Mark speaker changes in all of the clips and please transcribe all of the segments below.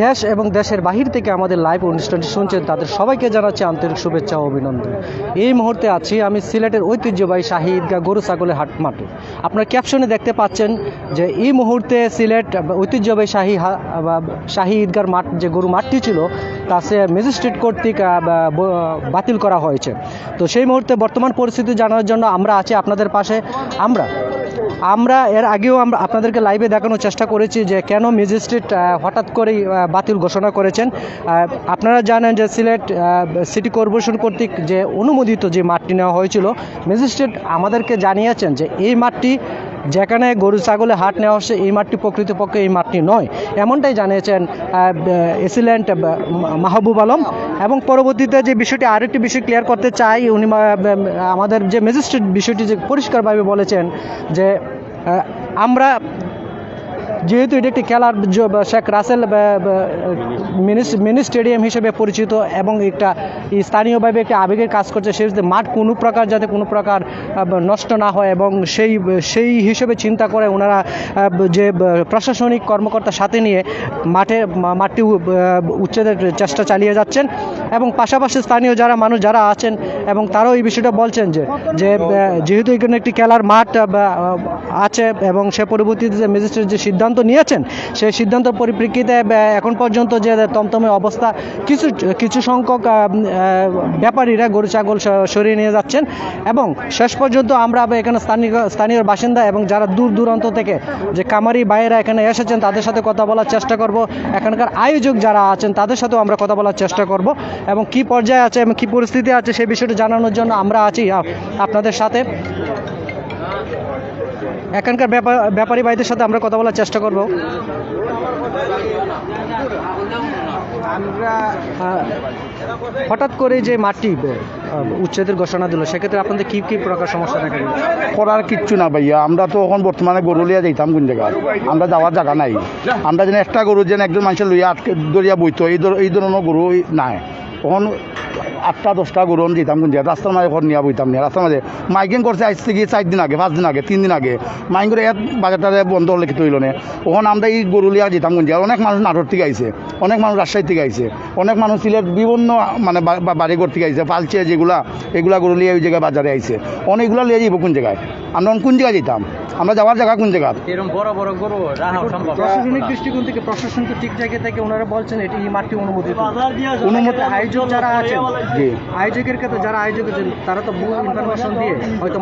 Speaker 1: দেশ এবং দেশের বাহির থেকে আমাদের লাইভ অনুষ্ঠানটি শুনছেন তাদের সবাইকে জানাচ্ছি আন্তরিক শুভেচ্ছা ও অভিনন্দন। এই মুহূর্তে আছি আমি সিলেটের ঐতিহ্যবাহী শাহী ঈদগাহ গরু ছাগলের হাট মাঠে। আপনার ক্যাপশনে দেখতে পাচ্ছেন যে, এই মুহূর্তে সিলেট ঐতিহ্যবাহী শাহী শাহী ঈদগার মাঠ যে গরু মাঠটি ছিল তা সে ম্যাজিস্ট্রেট কর্তৃক বাতিল করা হয়েছে। তো সেই মুহূর্তে বর্তমান পরিস্থিতি জানার জন্য আমরা আছি আপনাদের পাশে। আমরা আমরা এর আগেও আমরা আপনাদেরকে লাইভে দেখানোর চেষ্টা করেছি যে কেন ম্যাজিস্ট্রেট হঠাৎ করেই বাতিল ঘোষণা করেছেন। আপনারা জানেন যে সিলেট সিটি কর্পোরেশন কর্তৃক যে অনুমোদিত যে মাঠটি নেওয়া হয়েছিল ম্যাজিস্ট্রেট আমাদেরকে জানিয়েছেন যে এই মাঠটি যেখানে গরু, ছাগলে হাট নেওয়া হচ্ছে, এই মাঠটি প্রকৃতপক্ষে এই মাঠটি নয়। এমনটাই জানিয়েছেন এসিলেন্ট মাহবুব আলম। এবং পরবর্তীতে যে বিষয়টি, আরেকটি বিষয় ক্লিয়ার করতে চাই, উনি আমাদের যে ম্যাজিস্ট্রেট বিষয়টি যে পরিষ্কারভাবে বলেছেন যে আমরা যেহেতু এটি একটি খেলার শেখ রাসেল মিনি স্টেডিয়াম হিসেবে পরিচিত এবং একটা স্থানীয়ভাবে একটি আবেগের কাজ করছে সেই মাঠ কোনো প্রকার যাতে কোনো প্রকার নষ্ট না হয় এবং সেই সেই হিসেবে চিন্তা করে ওনারা যে প্রশাসনিক কর্মকর্তার সাথে নিয়ে মাঠে মাঠটি উচ্ছেদের চেষ্টা চালিয়ে যাচ্ছেন এবং পাশাপাশি স্থানীয় যারা মানুষ যারা আছেন এবং তারাও এই বিষয়টা বলছেন যে যে যেহেতু এখানে একটি খেলার মাঠ আছে এবং সে পরবর্তীতে যে ম্যাজিস্ট্রেট যে সিদ্ধান্ত নিয়েছেন। সেই সিদ্ধান্ত পরিপ্রেক্ষিতে এখন পর্যন্ত যে তমতমে অবস্থা, কিছু কিছু সংখ্যক ব্যাপারীরা গরু, ছাগল সরিয়ে নিয়ে যাচ্ছেন এবং শেষ পর্যন্ত আমরা এখানে স্থানীয় স্থানীয় বাসিন্দা এবং যারা দূর দূরান্ত থেকে যে কামারি বাইরা এখানে এসেছেন, তাদের সাথে কথা বলার চেষ্টা করব। এখানকার আয়োজক যারা আছেন, তাদের সাথেও আমরা কথা বলার চেষ্টা করব এবং কি পর্যায়ে আছে এবং কি পরিস্থিতি আছে সেই বিষয়টি জানানোর জন্য আমরা আছি আপনাদের সাথে। এখানকার ব্যাপার ব্যাপারী ভাইদের সাথে আমরা কথা বলার চেষ্টা করব। হঠাৎ করে যে মাটি উচ্ছেদের ঘোষণা দিল, সেক্ষেত্রে আপনাদের কি কি প্রকার সমস্যা দেখা দিল?
Speaker 2: করার কিচ্ছু না ভাইয়া। আমরা তো এখন বর্তমানে গরু লিয়া যাইতাম কোন জায়গা আমরা যাওয়ার জায়গা নাই। আমরা যেন একটা গরু যেন একজন মানুষের লইয়া আটকে, দরিয়া বইতো, এই ধরনের গরু নাই। তখন আটটা দশটা গরু আমি যেতাম কোন রাস্তার মাঝে এখন নিয়ে বইতাম না রাস্তার মাঝে মাইকিং করছে আজ থেকে চার দিন আগে পাঁচ দিন আগে তিন দিন আগে। মাইকিং করে এক বাজারটা বন্ধ হলে হইল না। তখন আমরা এই গরু লিয়া যেতাম কোন জায়গা অনেক মানুষ নাটোর থেকে আইছে অনেক মানুষ রাজশাহী থেকে আইছে অনেক মানুষ সিলেট বিভিন্ন মানে বা- বা- বাড়িঘর থেকে আইছে পালছে যেগুলা এগুলা গরু লিয়ে ওই জায়গায় বাজারে আইছে। অনেকগুলা লিয়ে যাব কোন জায়গায়। আমরা কোন জায়গায় যেতাম আমরা যাওয়ার জায়গা কোন জায়গা?
Speaker 3: এরকম বড় বড় গরু
Speaker 1: প্রশাসনিক দৃষ্টিকোণ থেকে প্রশাসন তো ঠিক জায়গা থেকে ওনারা বলছেন এটি এই মাঠটি অনুমোদিত।
Speaker 2: অনুমতি
Speaker 1: আয়োজক যারা আছেন
Speaker 2: জি
Speaker 1: আয়োজকের ক্ষেত্রে যারা আয়োজক আছেন তারা তো ভুল ইনফরমেশন দিয়ে হয়তো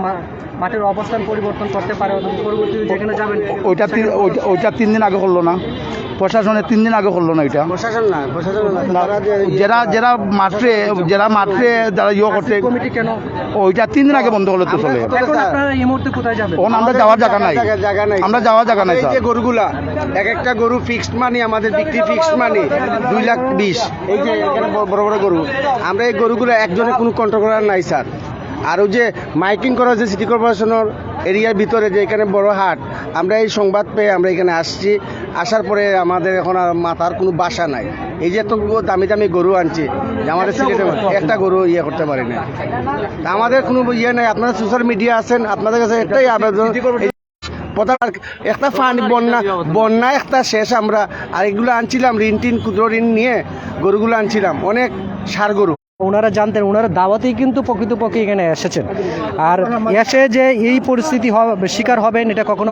Speaker 1: মাঠের অবস্থান পরিবর্তন করতে পারে অথবা পরবর্তীতে যেখানে যাবেন
Speaker 2: ওইটা তিন- ওইটা- তিন দিন আগে করল না? প্রশাসনের তিন দিন আগে করল না এটা?
Speaker 4: প্রশাসন না প্রশাসন
Speaker 2: যারা যারা মাঠে যারা মাঠে যারা ইয়ে করছে
Speaker 1: কমিটি কেন?
Speaker 2: ওইটা তিন দিন আগে বন্ধ হলে তো চলে।
Speaker 1: এখন আপনারা এই মুহূর্তে কোথায় যাবেন?
Speaker 2: তখন আমরা যাওয়ার জায়গা নাই। আমরা যাওয়ার জায়গা নাই
Speaker 4: যে গরুগুলা এক একটা গরু ফিক্সড মানি আমাদের বিক্রি ফিক্সড মানি দুই লাখ বিশ। এই যে এখানে বড় বড় গরু আমরা এই গরুগুলো একজনে কোনো কন্ট্রোল করার নাই স্যার। আর যে মাইকিং করা যে সিটি কর্পোরেশনের এরিয়ার ভিতরে যে এখানে বড় হাট আমরা এই সংবাদ পেয়ে আমরা এখানে আসছি। আসার পরে আমাদের এখন আর মাথার কোনো বাসা নাই। এই যে এত দামি দামি গরু আনছি আমাদের সিলেটে একটা গরু ইয়ে করতে পারি না আমাদের কোনো ইয়ে নাই। আপনারা সোশ্যাল মিডিয়া আছেন আপনাদের কাছে একটাই আবেদন। একটা ফান্ড বন্যা বন্যা একটা শেষ আমরা। আর এগুলো আনছিলাম ঋণ টিন ক্ষুদ্র ঋণ নিয়ে গরুগুলো আনছিলাম। অনেক সার গরু।
Speaker 1: ওনারা জানতেন ওনারা দাওয়াতেই কিন্তু প্রকৃতপক্ষে এখানে এসেছেন। আর এসে যে এই পরিস্থিতি শিকার হবেন এটা কখনো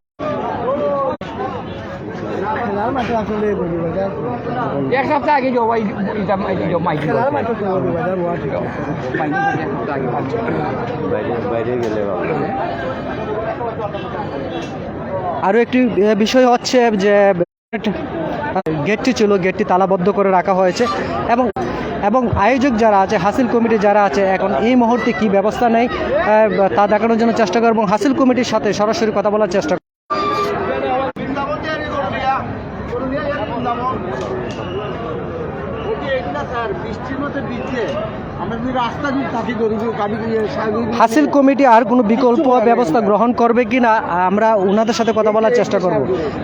Speaker 3: এক সপ্তাহ আগে
Speaker 1: আরও একটি বিষয় হচ্ছে যে গেটটি ছিল গেটটি তালাবদ্ধ করে রাখা হয়েছে। এবং এবং আয়োজক যারা আছে, হাসিল কমিটি যারা আছে, এখন এই মুহূর্তে কি ব্যবস্থা নেই তা দেখানোর জন্য চেষ্টা করব এবং হাসিল কমিটির সাথে সরাসরি কথা বলার চেষ্টা। হাসিল কমিটি আর কোনো বিকল্প ব্যবস্থা গ্রহণ করবে কি না আমরা ওনাদের সাথে কথা বলার চেষ্টা করব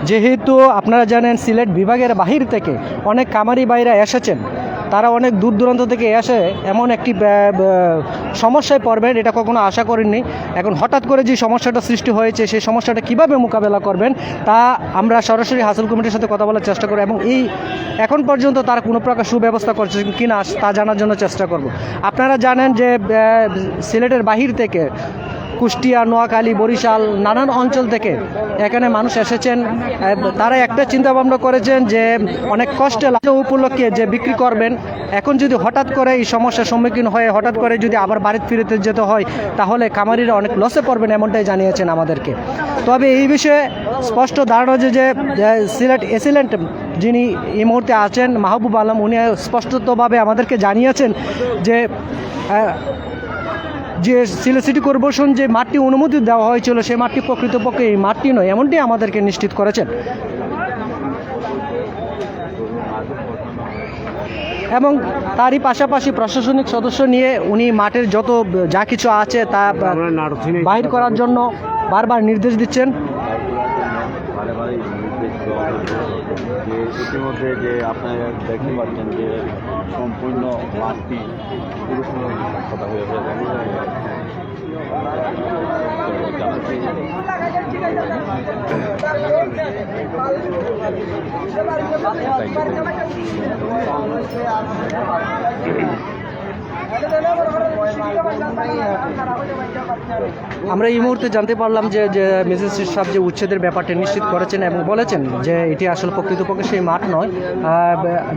Speaker 1: যেহেতু আপনারা জানেন, সিলেট বিভাগের বাহির থেকে অনেক কামারি বাইরা এসেছেন তারা অনেক দূর দূরান্ত থেকে এসে এমন একটি সমস্যায় পড়বেন, এটা কখনো আশা করেননি এখন হঠাৎ করে যে সমস্যাটা সৃষ্টি হয়েছে, সেই সমস্যাটা কীভাবে মোকাবেলা করবেন, তা আমরা সরাসরি হাসিল কমিটির সাথে কথা বলার চেষ্টা করব এবং এই এখন পর্যন্ত তারা কোনো প্রকার সুব্যবস্থা করছে কিনা তা জানার জন্য চেষ্টা করব। আপনারা জানেন যে সিলেটের বাহির থেকে কুষ্টিয়া, নোয়াখালী, বরিশাল নানান অঞ্চল থেকে এখানে মানুষ এসেছেন। তারা একটা চিন্তা ভাবনা করেছেন যে অনেক কষ্টে উপলক্ষে যে বিক্রি করবেন। এখন যদি হঠাৎ করে এই সমস্যার সম্মুখীন হয়ে, হঠাৎ করে যদি আবার বাড়িতে ফিরতে যেতে হয়, তাহলে খামারিরা অনেক লসে পড়বেন এমনটাই জানিয়েছেন আমাদেরকে। তবে এই বিষয়ে স্পষ্ট ধারণা যে সিলেট এসিলেন্ট যিনি এই মুহূর্তে আছেন, মাহবুব আলম, উনি স্পষ্টতভাবে আমাদেরকে জানিয়েছেন যে যে সিলেট সিটি কর্পোরেশন যে মাঠটি অনুমতি দেওয়া হয়েছিল সেই মাঠটি প্রকৃতপক্ষে এই মাঠটি নয় এমনটি আমাদেরকে নিশ্চিত করেছেন। এবং তারই পাশাপাশি প্রশাসনিক সদস্য নিয়ে উনি মাঠের যত যা কিছু আছে তা বাহির করার জন্য বারবার নির্দেশ দিচ্ছেন
Speaker 5: বারে নির্দেশ দেওয়া হয়েছে যে ইতিমধ্যে যে আপনারা দেখতে পাচ্ছেন যে সম্পূর্ণ মাঠটি পুরুষের কথা হয়েছে
Speaker 1: আমরা এই মুহূর্তে জানতে পারলাম যে যে ম্যাজিস্ট্রেট সাহেব যে উচ্ছেদের ব্যাপারটা নিশ্চিত করেছেন এবং বলেছেন যে এটি আসলে প্রকৃতপক্ষে সেই মাঠ নয়।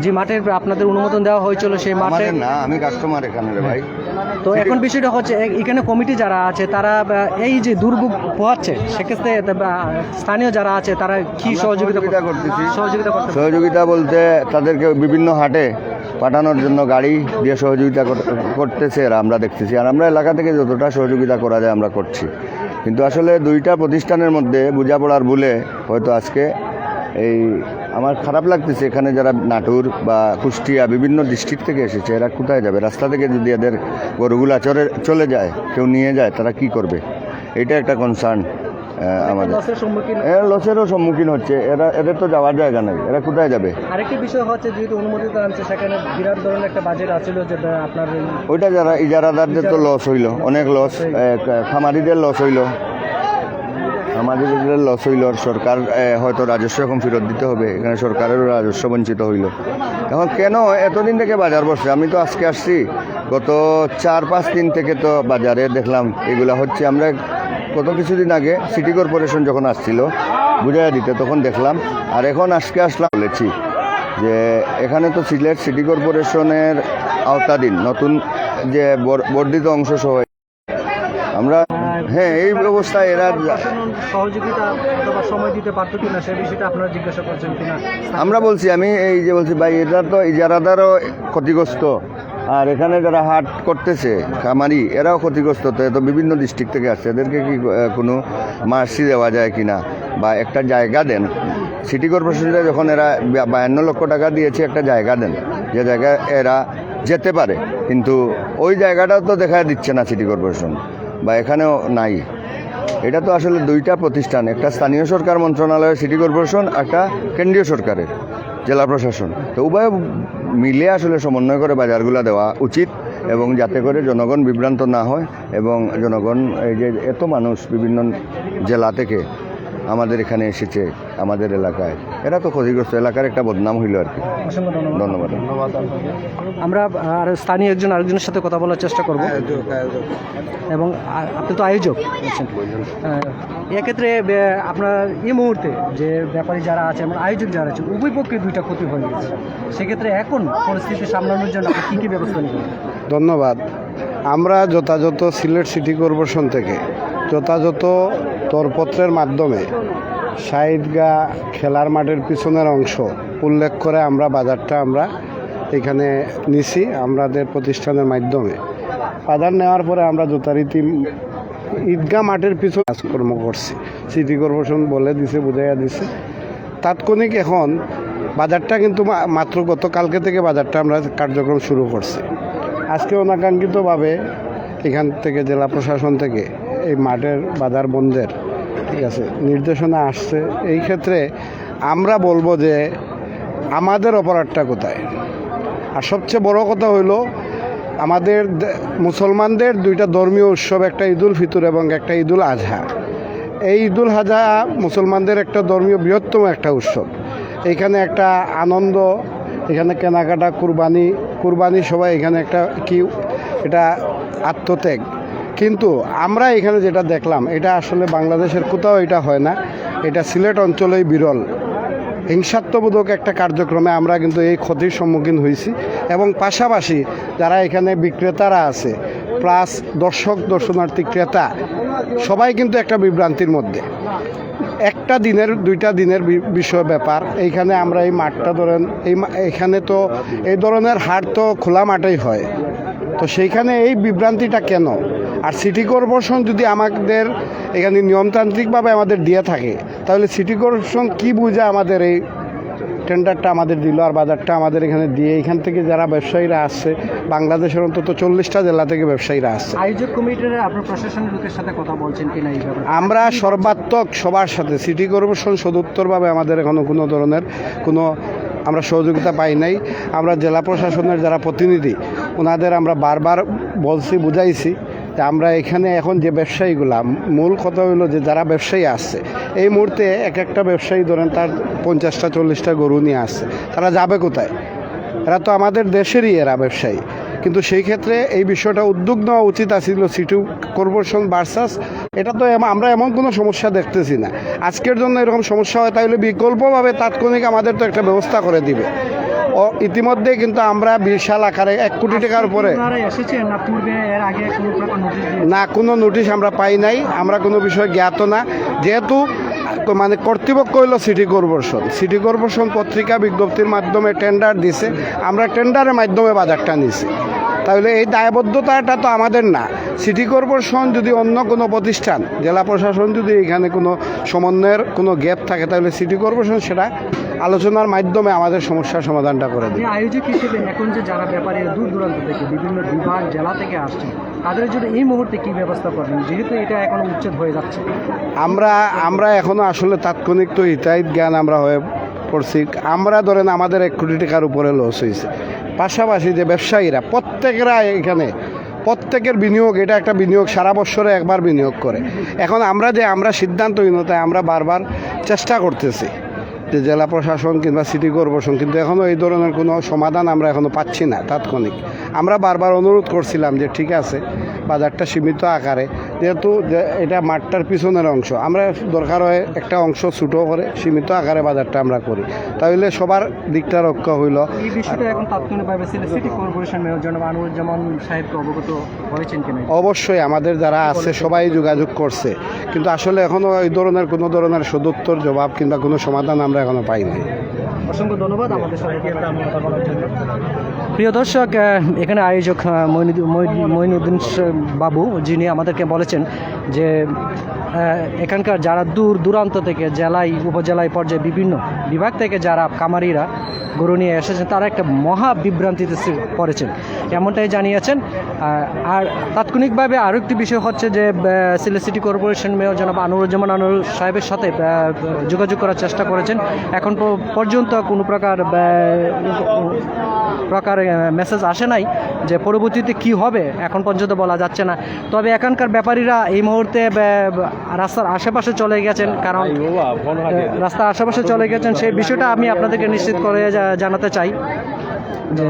Speaker 1: যে মাঠের আপনাদের অনুমোদন দেওয়া হয়েছিল সেই মাঠে
Speaker 6: না আমি কাস্টমার এখানে ভাই।
Speaker 1: তো এখন বিষয়টা হচ্ছে এখানে কমিটি যারা আছে তারা এই যে দুর্ভোগ পোহাচ্ছে সেক্ষেত্রে স্থানীয় যারা আছে তারা কি সহযোগিতা
Speaker 6: করতেছি।
Speaker 1: সহযোগিতা করতে
Speaker 6: সহযোগিতা বলতে তাদেরকে বিভিন্ন হাটে পাঠানোর জন্য গাড়ি দিয়ে সহযোগিতা করতেছে এরা, আমরা দেখতেছি। আর আমরা এলাকা থেকে যতটা সহযোগিতা করা যায় আমরা করছি। কিন্তু আসলে দুইটা প্রতিষ্ঠানের মধ্যে বোঝাপড়ার ভুলে হয়তো আজকে এই আমার খারাপ লাগতেছে এখানে যারা নাটুর বা কুষ্টিয়া বিভিন্ন ডিস্ট্রিক্ট থেকে এসেছে, এরা কোথায় যাবে? রাস্তা থেকে যদি এদের গরুগুলা চলে চলে যায়, কেউ নিয়ে যায়, তারা কি করবে? এটা একটা কনসার্ন আমাদের। লসেরও সম্মুখীন হচ্ছে। এরা এদের তো যাওয়ার জায়গা নেই। এরা কোথায় যাবে?
Speaker 1: আরেকটি বিষয় হচ্ছে যেহেতু অনুমোদিত আনছে সেখানে বিরাট ধরনের একটা বাজেট আছিল যে আপনার
Speaker 6: ওইটা যারা ইজারাদারদের তো লস হইল অনেক লস খামারিদের লস হইল। খামারিদের লস হইল সরকার হয়তো রাজস্ব এখন ফেরত দিতে হবে। এখানে সরকারেরও রাজস্ব বঞ্চিত হইল। এখন কেন এতদিন থেকে বাজার বসছে আমি তো আজকে আসছি। গত চার পাঁচ দিন থেকে তো বাজারে দেখলাম এগুলা হচ্ছে আমরা গত কিছুদিন আগে সিটি কর্পোরেশন যখন আসছিল বুঝাইয়া দিতে তখন দেখলাম। আর এখন আজকে আসলাম বলেছি যে এখানে তো সিলেট সিটি কর্পোরেশনের আওতাধীন নতুন যে বর- বর্ধিত অংশ সহ। আমরা হ্যাঁ এই ব্যবস্থায় এরা
Speaker 1: সহযোগিতা সময় দিতে পারতো কিনা সে বিষয়টা আপনারা জিজ্ঞাসা করছেন কিনা?
Speaker 6: আমরা বলছি আমি এই যে বলছি ভাই এটা তো ইজারাদারও ক্ষতিগ্রস্ত। আর এখানে যারা হাট করতেছে, খামারি, এরাও ক্ষতিগ্রস্ত। তো বিভিন্ন ডিস্ট্রিক্ট থেকে আসছে। এদেরকে কি কোনো মার্সি দেওয়া যায় কিনা? বা একটা জায়গা দেন। সিটি কর্পোরেশনটা যখন এরা বায়ান্ন লক্ষ টাকা দিয়েছে, একটা জায়গা দেন। যে জায়গায় এরা যেতে পারে। কিন্তু ওই জায়গাটাও তো দেখা দিচ্ছে না সিটি কর্পোরেশন বা এখানেও নাই। এটা তো আসলে দুইটা প্রতিষ্ঠান। একটা স্থানীয় সরকার মন্ত্রণালয় সিটি কর্পোরেশন একটা কেন্দ্রীয় সরকারের। জেলা প্রশাসন। তো উভয় মিলে আসলে সমন্বয় করে বাজারগুলো দেওয়া উচিত এবং যাতে করে জনগণ বিভ্রান্ত না হয় এবং জনগণ এই যে এত মানুষ বিভিন্ন জেলা থেকে আমাদের এখানে এসেছে আমাদের এলাকায়। এরা তো ক্ষতিগ্রস্ত এলাকার একটা বদনাম হইল আর কি।
Speaker 1: ধন্যবাদ।
Speaker 6: ধন্যবাদ।
Speaker 1: আমরা আর স্থানীয় একজন আরেকজনের সাথে কথা বলার চেষ্টা করব। এবং আপনি তো আয়োজক। এক্ষেত্রে আপনার এই মুহূর্তে যে ব্যাপারী যারা আছে এবং আয়োজক যারা আছে উভয় পক্ষে দুইটা ক্ষতি হয়ে গেছে। সেক্ষেত্রে এখন পরিস্থিতি সামলানোর জন্য আপনি কী কী ব্যবস্থা নেবেন?
Speaker 7: ধন্যবাদ। আমরা যথাযথ সিলেট সিটি কর্পোরেশন থেকে যথাযথ দরপত্রের মাধ্যমে সাইদগা খেলার মাঠের পিছনের অংশ উল্লেখ করে আমরা বাজারটা আমরা এখানে নিছি আমাদের প্রতিষ্ঠানের মাধ্যমে। বাজার নেওয়ার পরে আমরা যথারীতি ঈদগাহ মাঠের পিছনে কাজকর্ম করছি। সিটি কর্পোরেশন বলে দিছে, বুঝাইয়া দিছে। তাৎক্ষণিক এখন বাজারটা কিন্তু মাত্র গতকালকে থেকে বাজারটা আমরা কার্যক্রম শুরু করছি। আজকে অনাকাঙ্ক্ষিতভাবে এখান থেকে জেলা প্রশাসন থেকে এই মাঠের বাজার বন্ধের, ঠিক আছে, নির্দেশনা আসছে। এই ক্ষেত্রে আমরা বলব যে আমাদের অপরাধটা কোথায়? আর সবচেয়ে বড় কথা হইল, আমাদের মুসলমানদের দুইটা ধর্মীয় উৎসব, একটা ঈদুল ফিতর এবং একটা ঈদুল আজহা। এই ঈদুল আজহা মুসলমানদের একটা ধর্মীয় বৃহত্তম একটা উৎসব। এইখানে একটা আনন্দ, এখানে কেনাকাটা, কুরবানি কুরবানি সবাই এখানে একটা কি, এটা আত্মত্যাগ। কিন্তু আমরা এখানে যেটা দেখলাম, এটা আসলে বাংলাদেশের কোথাও এটা হয় না। এটা সিলেট অঞ্চলেই বিরল। হিংসাত্মবোধক একটা কার্যক্রমে আমরা কিন্তু এই ক্ষতির সম্মুখীন হয়েছি এবং পাশাপাশি যারা এখানে বিক্রেতারা আছে, প্লাস দর্শক, দর্শনার্থী, ক্রেতা, সবাই কিন্তু একটা বিভ্রান্তির মধ্যে। একটা দিনের, দুইটা দিনের বিষয় ব্যাপার। এইখানে আমরা এই মাঠটা ধরেন, এই এখানে তো এই ধরনের হাট তো খোলা মাঠেই হয়। তো সেইখানে এই বিভ্রান্তিটা কেন? আর সিটি কর্পোরেশন যদি আমাদের এখানে নিয়মতান্ত্রিকভাবে আমাদের দিয়ে থাকে তাহলে সিটি কর্পোরেশন কি বুঝে আমাদের এই টেন্ডারটা আমাদের দিল আর বাজারটা আমাদের এখানে দিয়ে এখান থেকে যারা ব্যবসায়ীরা আসছে বাংলাদেশের অন্তত চল্লিশটা জেলা থেকে ব্যবসায়ীরা আসছে।
Speaker 1: আয়োজক কমিটির আপনার প্রশাসনের লোকের সাথে কথা বলছেন কিনা এই ব্যাপারে?
Speaker 7: আমরা সর্বাত্মক সবার সাথে সিটি কর্পোরেশন সদুত্তরভাবে আমাদের এখনও কোনো ধরনের কোনো আমরা সহযোগিতা পাই নাই। আমরা জেলা প্রশাসনের যারা প্রতিনিধি ওনাদের আমরা বারবার বলছি বুঝাইছি। যে আমরা এখানে এখন যে ব্যবসায়ীগুলা, মূল কথা হলো যে যারা ব্যবসায়ী আসছে এই মুহূর্তে এক একটা ব্যবসায়ী ধরেন তার পঞ্চাশটা, চল্লিশটা গরু নিয়ে আসছে, তারা যাবে কোথায়? এরা তো আমাদের দেশেরই এরা ব্যবসায়ী। কিন্তু সেই ক্ষেত্রে এই বিষয়টা উদ্যোগ নেওয়া উচিত আছিল সিটি কর্পোরেশন ভার্সাস এটা তো আমরা এমন কোনো সমস্যা দেখতেছি না। আজকের জন্য এরকম সমস্যা হয়, তাহলে বিকল্পভাবে তাৎক্ষণিক আমাদের তো একটা ব্যবস্থা করে দিবে। ইতিমধ্যে কিন্তু আমরা বিশাল আকারে এক কোটি টাকার উপরে
Speaker 1: না কোনো নোটিশ
Speaker 7: আমরা পাই নাই। আমরা কোনো বিষয়ে জ্ঞাত না। যেহেতু মানে কর্তৃপক্ষ হইল সিটি কর্পোরেশন সিটি কর্পোরেশন পত্রিকা বিজ্ঞপ্তির মাধ্যমে টেন্ডার দিছে। আমরা টেন্ডারের মাধ্যমে বাজারটা নিছি। তাহলে এই দায়বদ্ধতাটা তো আমাদের না। সিটি কর্পোরেশন যদি অন্য কোনো প্রতিষ্ঠান জেলা প্রশাসন যদি এখানে কোনো সমন্বয়ের কোনো গ্যাপ থাকে তাহলে সিটি কর্পোরেশন সেটা আলোচনার মাধ্যমে আমাদের সমস্যার সমাধানটা করে
Speaker 1: আয়োজক হিসেবে এখন যে যারা ব্যাপারী দূর দূরান্ত থেকে বিভিন্ন বিভাগ জেলা থেকে আসছে তাদের জন্য এই মুহূর্তে কি ব্যবস্থা করবেন? যেহেতু এটা এখন উচ্ছেদ হয়ে যাচ্ছে।
Speaker 7: আমরা আমরা এখনও আসলে তাৎক্ষণিক তো হিতাহিত জ্ঞান আমরা হয়ে পড়ছি। আমরা ধরেন আমাদের এক কোটি টাকার উপরে লস হয়েছে। পাশাপাশি যে ব্যবসায়ীরা প্রত্যেকেরা এখানে প্রত্যেকের বিনিয়োগ এটা একটা বিনিয়োগ সারা বছরে একবার বিনিয়োগ করে। এখন আমরা যে আমরা সিদ্ধান্তহীনতায় আমরা বারবার চেষ্টা করতেছি। জেলা প্রশাসন কিংবা সিটি কর্পোরেশন কিন্তু এখনও এই ধরনের কোনো সমাধান আমরা এখনও পাচ্ছি না তাৎক্ষণিক। আমরা বারবার অনুরোধ করছিলাম যে ঠিক আছে, বাজারটা সীমিত আকারে যেহেতু এটা মাঠটার পিছনের অংশ আমরা দরকার হয় একটা অংশ ছোটো করে সীমিত আকারে বাজারটা আমরা করি। তাহলে সবার দিকটা রক্ষা হইল।
Speaker 1: এই বিষয়টা এখন তাৎক্ষণিকভাবে সিটি কর্পোরেশন মেয়র জনাব আনুরুজ্জামান সাহেবকে অবগত হয়েছেন কিনা
Speaker 7: অবশ্যই আমাদের যারা আছে সবাই যোগাযোগ করছে। কিন্তু আসলে এখনও এই ধরনের কোনো ধরনের সদুত্তর জবাব কিংবা কোনো সমাধান আমরা এখনও পাইনি।
Speaker 1: অসংখ্য ধন্যবাদ। আমাদের সবাইকে কথা বলার জন্য। প্রিয় দর্শক এখানে আয়োজক মইন- বাবু, যিনি আমাদেরকে বলেছেন যে এখানকার যারা দূর দূরান্ত থেকে, জেলায়, উপজেলায় পর্যায়ে বিভিন্ন বিভাগ থেকে যারা কামারিরা গরু নিয়ে এসেছেন, তারা একটা মহা বিভ্রান্তিতে পড়েছেন। এমনটাই জানিয়েছেন। আর তাৎক্ষণিকভাবে আরও একটি বিষয় হচ্ছে যে সিলেট সিটি কর্পোরেশন মেয়র জনাব আনুরুজ্জামান আনুর সাহেবের সাথে যোগাযোগ করার চেষ্টা করেছেন। এখন প- পর্যন্ত কোনো প্রকার প্রকার মেসেজ আসে নাই যে পরবর্তীতে কি হবে এখন পর্যন্ত বলা যাচ্ছে না। তবে এখানকার ব্যাপারীরা এই মুহূর্তে রাস্তার আশেপাশে চলে গেছেন কারণ রাস্তার আশেপাশে চলে গেছেন সেই বিষয়টা আমি আপনাদেরকে নিশ্চিত করে জানাতে চাই। যে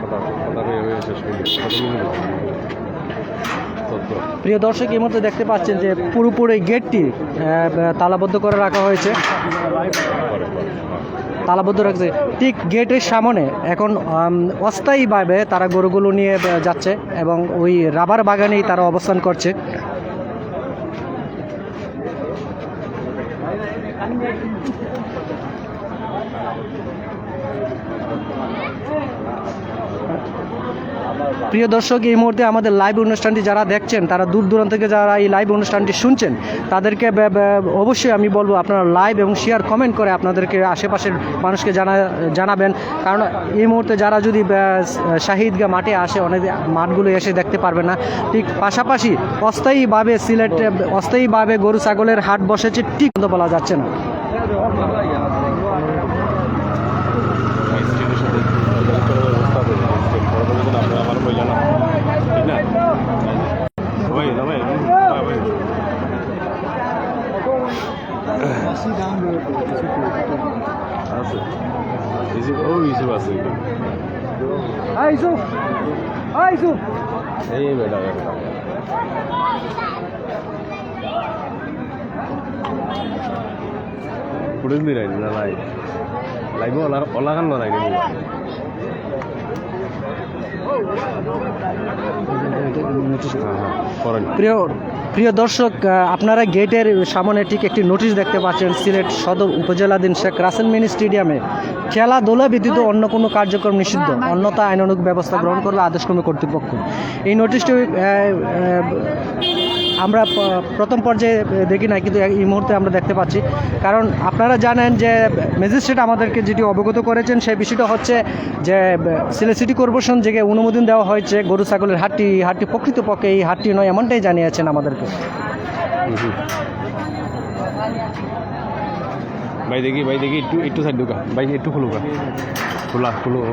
Speaker 5: কথা কথা হয়ে হয়ে শেষ
Speaker 1: প্রিয় দর্শক, এই মুহূর্তে দেখতে পাচ্ছেন যে পুরোপুরি গেটটি তালাবদ্ধ করে রাখা হয়েছে। তালাবদ্ধ রাখছে ঠিক গেটের সামনে এখন অস্থায়ীভাবে তারা গরুগুলো নিয়ে যাচ্ছে এবং ওই রাবার বাগানেই তারা অবস্থান করছে। প্রিয় দর্শক, এই মুহূর্তে আমাদের লাইভ অনুষ্ঠানটি যারা দেখছেন, তারা দূর দূরান্ত থেকে যারা এই লাইভ অনুষ্ঠানটি শুনছেন, তাদেরকে অবশ্যই আমি বলব আপনারা লাইভ এবং শেয়ার কমেন্ট করে আপনাদেরকে আশেপাশের মানুষকে জানা, জানাবেন। কারণ এই মুহূর্তে যারা যদি শাহিদগা মাঠে আসে, অনেক মাঠগুলো এসে দেখতে পারবে না। ঠিক পাশাপাশি অস্থায়ীভাবে সিলেটে, অস্থায়ীভাবে গরু, ছাগলের হাট বসেছে, ঠিক বলা যাচ্ছে না
Speaker 5: আমার বললেন না ঠিক না সবাই সবাই আছে ইসুফ ও ইসুফ আছে
Speaker 1: আইসুফ আইসুফ
Speaker 5: এই বেটা বেটা ফুটেজ নি রাইনি না লাই লাইভ ওলা ওলা কান না রাইনি
Speaker 1: প্রিয় প্রিয় দর্শক আপনারা গেটের সামনে ঠিক একটি নোটিশ দেখতে পাচ্ছেন, সিলেট সদর উপজেলাধীন শেখ রাসেল মিনি স্টেডিয়ামে খেলাধুলা ব্যতীত অন্য কোনো কার্যক্রম নিষিদ্ধ। অন্যতা আইন আইনানুগ ব্যবস্থা গ্রহণ করলে আদেশক্রমে কর্তৃপক্ষ। এই নোটিশটি আমরা প্রথম পর্যায়ে দেখি না কিন্তু এই মুহূর্তে আমরা দেখতে পাচ্ছি। কারণ আপনারা জানেন যে ম্যাজিস্ট্রেট আমাদেরকে যেটি অবগত করেছেন সেই বিষয়টা হচ্ছে যে সিলেট সিটি কর্পোরেশন থেকে অনুমোদন দেওয়া হয়েছে গরু ছাগলের হাটটি হাটটি প্রকৃতপক্ষে এই হাটটি নয় এমনটাই জানিয়েছেন আমাদেরকে।
Speaker 5: ভাই দেখি ভাই দেখি একটু একটু সাইড ঢুকা। ভাই একটু খুলুকা খোলা খুলো ও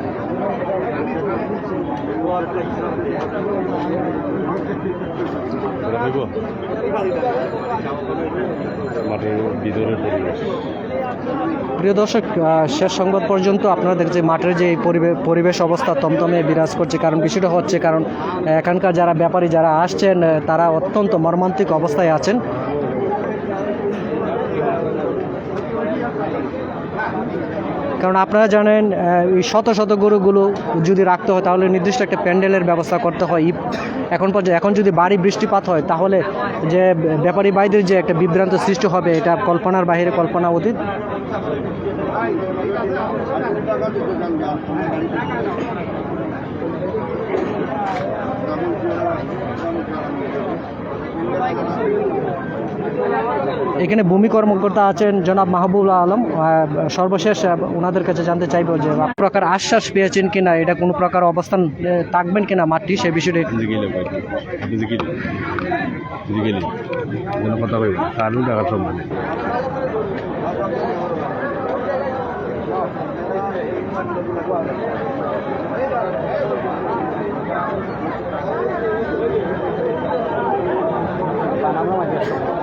Speaker 1: প্রিয় দর্শক শেষ সংবাদ পর্যন্ত আপনাদের যে মাঠের যে পরিবে- পরিবেশ অবস্থা তমতমে বিরাজ করছে, কারণ বিষয়টা হচ্ছে, কারণ এখানকার যারা ব্যাপারী যারা আসছেন তারা অত্যন্ত মর্মান্তিক অবস্থায় আছেন। কারণ আপনারা জানেন শত শত গরুগুলো যদি রাখতে হয়, তাহলে নির্দিষ্ট একটা প্যান্ডেলের ব্যবস্থা করতে হয়। এখন পর্যন্ত, এখন যদি বাড়ি বৃষ্টিপাত হয়, তাহলে যে ব্যাপারী বাইদের যে একটা বিভ্রান্ত সৃষ্টি হবে, এটা কল্পনার বাইরে কল্পনা অতীত। এখানে ভূমি কর্মকর্তা আছেন জনাব মাহবুব আলম। সর্বশেষ ওনাদের কাছে জানতে চাইব যে প্রকার আশ্বাস পেয়েছেন কিনা, এটা কোনো প্রকার অবস্থান থাকবেন কিনা মাটি সে
Speaker 5: সব মানে দক্ষিণ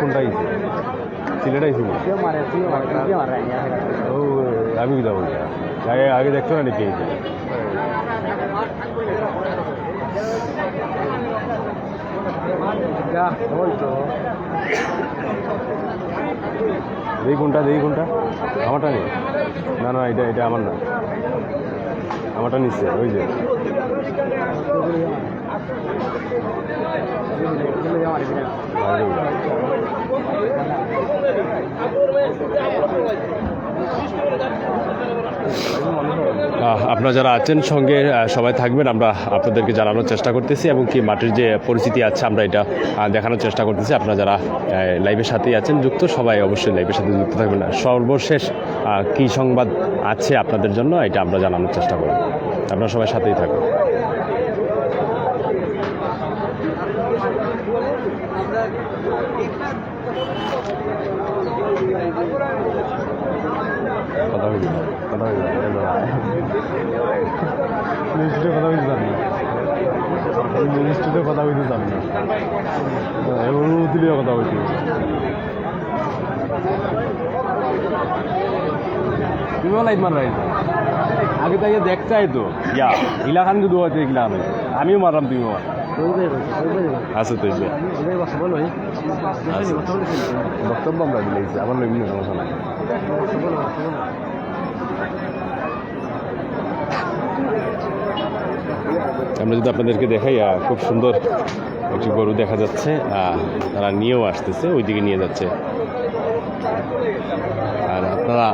Speaker 5: কোনটা আইছে সিলেট আইছে ও আমি কি যাব আগে আগে দেখতো না নাকি এইটা দেই কোনটা দেই কোনটা আমারটা নেই। না না, এটা এটা আমার না। আমারটা নিচ্ছে ওই যে। বাইরে আপনারা যারা আছেন সঙ্গে সবাই থাকবেন, আমরা আপনাদেরকে জানানোর চেষ্টা করতেছি এবং কি মাটির যে পরিস্থিতি আছে, আমরা এটা দেখানোর চেষ্টা করতেছি। আপনারা যারা লাইভের সাথেই আছেন, যুক্ত, সবাই অবশ্যই লাইভের সাথে যুক্ত থাকবেন। সর্বশেষ কি কী সংবাদ আছে আপনাদের জন্য, এটা আমরা জানানোর চেষ্টা করব। আপনারা সবাই সাথেই থাকুন কথা হইল কথা হইল কথা হইল কথা হইল মিনিস্ট্রিতে কথা বলতে চান না নিয়ে কথা বলছি তুমিও লাইট মার রাইছো আগে তাই দেখতে আইতো ইয়া ইলাখান যদি হয়তো এগুলা আমি। আমিও মারলাম তুমিও মার আচ্ছা তো বক্তব্য আমরা দিলেছি আমার বিভিন্ন সমস্যা নাই। আমরা যদি আপনাদেরকে দেখাই খুব সুন্দর একটি গরু দেখা যাচ্ছে তারা নিয়েও আসতেছে, ওইদিকে নিয়ে যাচ্ছে। আর আপনারা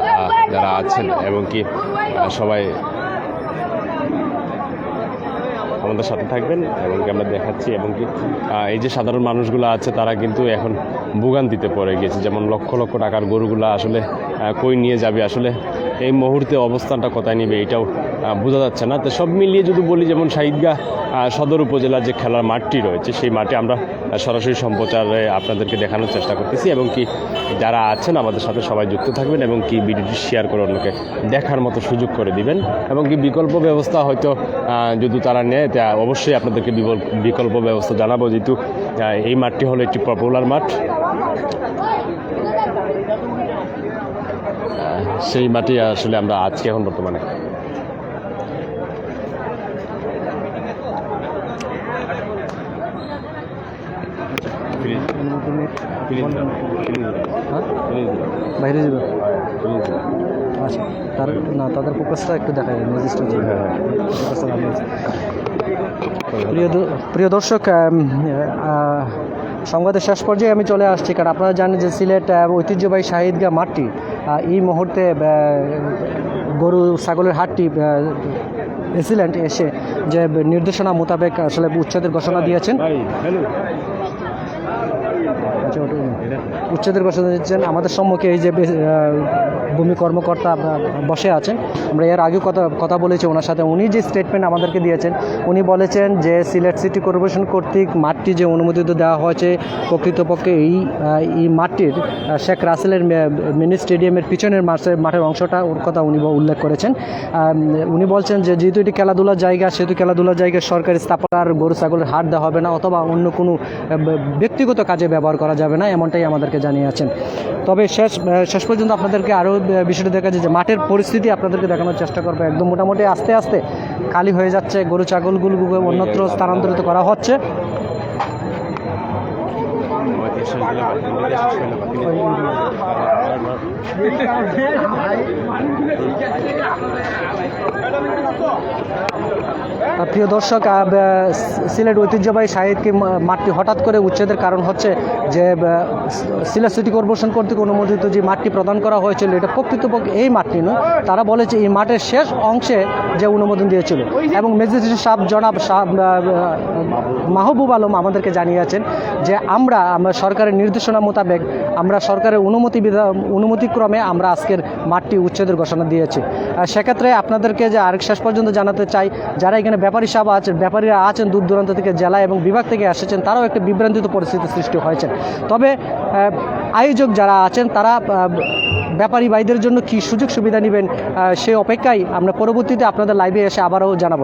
Speaker 5: যারা আছেন এবং কি সবাই আমাদের সাথে থাকবেন এবং কি আমরা দেখাচ্ছি এবং কি এই যে সাধারণ মানুষগুলো আছে, তারা কিন্তু এখন ভোগান্তিতে পড়ে গেছে যেমন লক্ষ লক্ষ টাকার গরুগুলো আসলে কই নিয়ে যাবে আসলে? এই মুহূর্তে অবস্থানটা কোথায় নিবে এটাও বোঝা যাচ্ছে না। তো সব মিলিয়ে যদি বলি, যেমন শাহিদগা সদর উপজেলার যে খেলার মাঠটি রয়েছে, সেই মাঠে আমরা সরাসরি সম্প্রচারে আপনাদেরকে দেখানোর চেষ্টা করতেছি এবং কি যারা আছেন আমাদের সাথে সবাই যুক্ত থাকবেন এবং কি ভিডিওটি শেয়ার করে অন্যকে দেখার মতো সুযোগ করে দিবেন। এবং কি বিকল্প ব্যবস্থা হয়তো যদি তারা নেয়, তা অবশ্যই আপনাদেরকে বিকল্প ব্যবস্থা জানাব। যেহেতু এই মাঠটি হলো একটি পপুলার মাঠ। সেই মাঠে আসলে আমরা আজকে এখন বর্তমানে।
Speaker 1: হ্যাঁ বাইরে যাবে? আচ্ছা তার না তাদের ফোকাসটা একটু দেখা যায় ম্যাজিস্ট্রেট দ- প্রিয় দর্শক সংবাদের শেষ পর্যায়ে আমি চলে আসছি কারণ আপনারা জানেন যে সিলেট ঐতিহ্যবাহী শাহিদগা মাঠটি এই মুহূর্তে গরু ছাগলের হাটটি এসিলেন্ট এসে যে নির্দেশনা মোতাবেক আসলে উচ্ছেদের ঘোষণা দিয়েছেন। উচ্ছেদের ঘোষণা দিয়েছেন আমাদের সম্মুখে এই যে ভূমি কর্মকর্তা বসে আছেন। আমরা এর আগেও কথা কথা বলেছি ওনার সাথে। উনি যে স্টেটমেন্ট আমাদেরকে দিয়েছেন, উনি বলেছেন যে সিলেট সিটি কর্পোরেশন কর্তৃক মাঠটি যে অনুমোদিত দেওয়া হয়েছে, প্রকৃতপক্ষে এই এই মাঠটির শেখ রাসেলের মিনি স্টেডিয়ামের পিছনের মাঠের মাঠের অংশটা ওর কথা উনি উল্লেখ করেছেন। উনি বলছেন যে যেহেতু এটি খেলাধুলার জায়গা, সেহেতু খেলাধুলার জায়গায় সরকারি স্থাপনার গরু, ছাগলের হাট দেওয়া হবে না, অথবা অন্য কোনো ব্যক্তিগত কাজে ব্যবহার করা যাবে না, এমনটাই আমাদেরকে জানিয়েছেন। তবে শেষ শেষ পর্যন্ত আপনাদেরকে আরও বিষয়টা দেখা যায় যে মাঠের পরিস্থিতি আপনাদেরকে দেখানোর চেষ্টা করবে। একদম মোটামুটি আস্তে আস্তে খালি হয়ে যাচ্ছে, গরু ছাগলগুলো অন্যত্র স্থানান্তরিত করা হচ্ছে। প্রিয় দর্শক সিলেট ঐতিহ্যবাহী সাহিত্যকে মাঠটি হঠাৎ করে উচ্ছেদের কারণ হচ্ছে যে সিলেট সিটি কর্পোরেশন কর্তৃক অনুমোদিত যে মাঠটি প্রদান করা হয়েছিল, এটা প্রকৃতপক্ষে এই মাঠটি নয়। তারা বলেছে এই মাঠের শেষ অংশে যে অনুমোদন দিয়েছিল। এবং ম্যাজিস্ট্রেট সাহেব জনাব মাহবুব আলম আমাদেরকে জানিয়েছেন যে, আমরা আমরা সরকারের নির্দেশনা মোতাবেক আমরা সরকারের অনুমতি বিধা অনুমতিক্রমে আমরা আজকের মাঠটি উচ্ছেদের ঘোষণা দিয়েছি। সেক্ষেত্রে আপনাদেরকে যে আরেক শেষ পর্যন্ত জানাতে চাই। যারা এখানে ব্যাপারী সাহেব আছেন ব্যাপারীরা আছেন দূর দূরান্ত থেকে, জেলা এবং বিভাগ থেকে এসেছেন, তারাও একটা বিভ্রান্তিত পরিস্থিতি সৃষ্টি হয়েছে তবে আয়োজক যারা আছেন, তারা ব্যাপারী ভাইদের জন্য কি সুযোগ সুবিধা নেবেন সে অপেক্ষায় আমরা পরবর্তীতে আপনাদের লাইভে এসে আবারও জানাব।